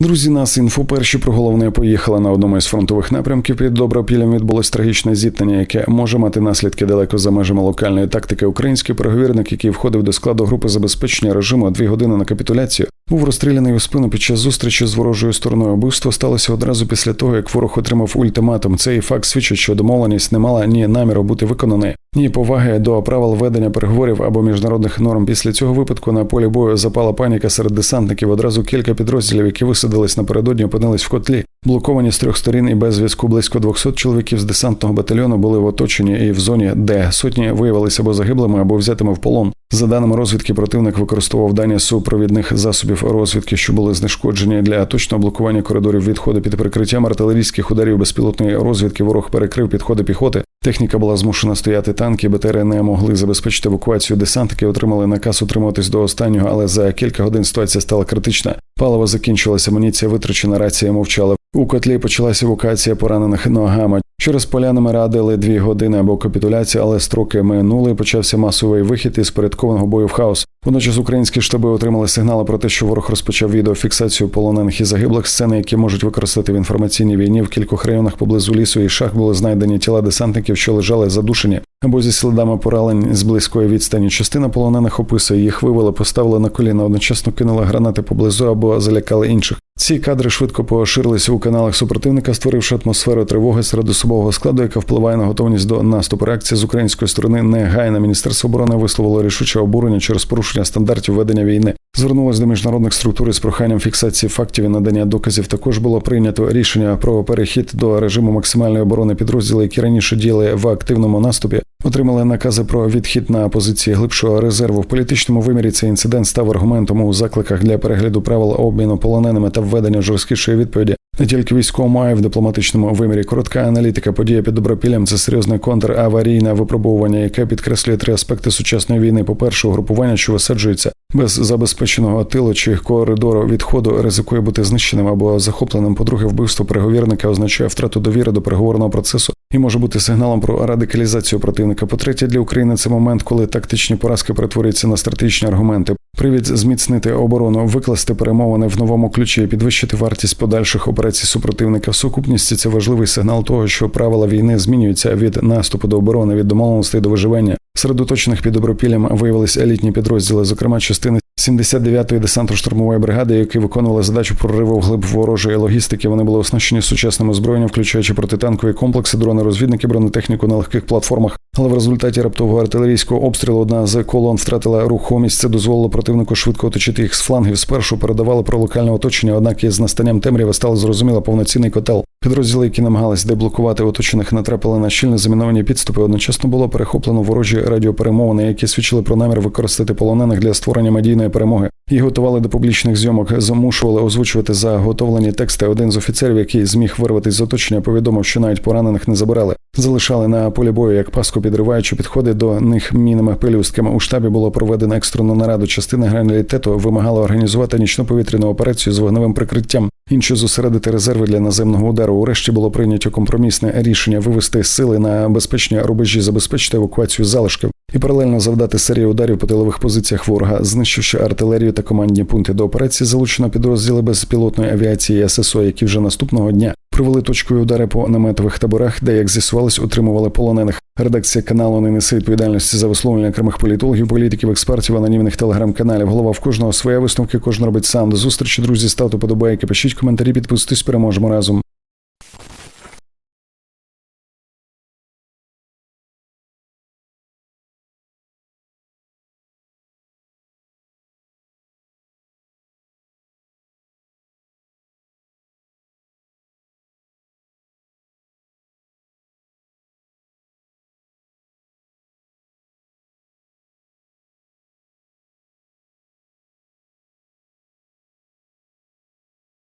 Друзі, нас інфо перші про головне поїхали на одному із фронтових напрямків. Під Добропіллям відбулось трагічне зіткнення, яке може мати наслідки далеко за межами локальної тактики. Український переговірник, який входив до складу групи забезпечення режиму дві години на капітуляцію, був розстріляний у спину під час зустрічі з ворожою стороною. Вбивство сталося одразу після того, як ворог отримав ультиматум. Цей факт свідчить, що домовленість не мала ні наміру бути виконаної, ні поваги до правил ведення переговорів або міжнародних норм. Після цього випадку на полі бою запала паніка серед десантників. Одразу кілька підрозділів, які висадились напередодні, опинились в котлі. Блоковані з трьох сторін і без зв'язку близько 200 чоловіків з десантного батальйону були в оточенні і в зоні, де сотні виявилися або загиблими, або взятими в полон. За даними розвідки, противник використовував дані супровідних засобів розвідки, що були знешкоджені для точного блокування коридорів відходу під прикриттям артилерійських ударів безпілотної розвідки. Ворог перекрив підходи піхоти. Техніка була змушена стояти. Танки БТР не могли забезпечити евакуацію. Десантники отримали наказ утримуватись до останнього, але за кілька годин ситуація стала критична. Паливо закінчилося, амуніція витрачена, рація мовчала. У котлі почалася евакуація поранених ногами. Через полянами радили дві години або капітуляція, але строки минули. Почався масовий вихід із порядкованого бою в хаос. Водночас українські штаби отримали сигнали про те, що ворог розпочав відеофіксацію полонених і загиблих сцени, які можуть використати в інформаційній війні. В кількох районах поблизу лісу і шах були знайдені тіла десантників, що лежали задушені або зі слідами поранень з близької відстані. Частина полонених описує їх вивели, поставили на коліна, одночасно кинули гранати поблизу або залякали інших. Ці кадри швидко поширилися у каналах супротивника, створивши атмосферу тривоги серед особового складу, яка впливає на готовність до наступу. Реакція з української сторони негайна. Міністерство оборони висловило рішуче обурення через порушення стандартів ведення війни. Звернулось до міжнародних структур із проханням фіксації фактів і надання доказів. Також було прийнято рішення про перехід до режиму максимальної оборони підрозділів, які раніше діяли в активному наступі. Отримали накази про відхід на позиції глибшого резерву. В політичному вимірі цей інцидент став аргументом у закликах для перегляду правил обміну полоненими та введення жорсткішої відповіді. Не тільки військовому, а й в дипломатичному вимірі. Коротка аналітика подія під добропіллям це серйозне контраварійне випробування, яке підкреслює три аспекти сучасної війни. По перше, угрупування, що висаджується без забезпеченого тилу чи коридору відходу, ризикує бути знищеним або захопленим. По-друге, вбивство переговірника означає втрату довіри до переговорного процесу і може бути сигналом про радикалізацію противника. По третє, для України це момент, коли тактичні поразки перетворюються на стратегічні аргументи. Привід зміцнити оборону, викласти перемовини в новому ключі, підвищити вартість подальших операцій супротивника. В сукупності це важливий сигнал того, що правила війни змінюються від наступу до оборони, від домовленостей до виживання. Серед оточених під добропіллям виявились елітні підрозділи, зокрема частини 79-ї десантно-штурмової бригади, які виконували задачу прориву вглиб ворожої логістики. Вони були оснащені сучасним озброєнням, включаючи протитанкові комплекси, дрони, розвідники, бронетехніку на легких платформах. Але в результаті раптового артилерійського обстрілу одна з колон втратила рухомість. Це дозволило противнику швидко оточити їх з флангів. Спершу передавали про локальне оточення, однак із настанням темряви стало зрозуміло повноцінний котел. Підрозділи, які намагались деблокувати оточених, натрапили на щільно заміновані підступи. Одночасно було перехоплено ворожі радіоперемовини, які свідчили про намір використати полонених для створення медійної перемоги. Їх готували до публічних зйомок, змушували озвучувати заготовлені тексти. Один з офіцерів, який зміг вирватися з оточення, повідомив, що навіть поранених не забирали. Залишали на полі бою як паску, підриваючи підходи до них мінами пелюстками. У штабі було проведено екстрену нараду. Частина генералітету вимагала організувати нічну повітряну операцію з вогневим прикриттям. Інші зосередити резерви для наземного удару. Урешті було прийнято компромісне рішення вивести сили на безпечні рубежі, забезпечити евакуацію залишків і паралельно завдати серію ударів по тилових позиціях ворога, знищивши артилерію та командні пункти до операції. Залучено підрозділи безпілотної авіації ССО, які вже наступного дня провели точкові удари по наметових таборах, де як з'ясувалось, утримували полонених. Редакція каналу не несе відповідальності за висловлення окремих політологів, політиків, експертів, анонімних телеграм-каналів. Голова в кожного своя висновки, кожен робить сам. До зустрічі, друзі, ставте подобайки, пишіть коментарі, підписуйтесь, переможемо разом.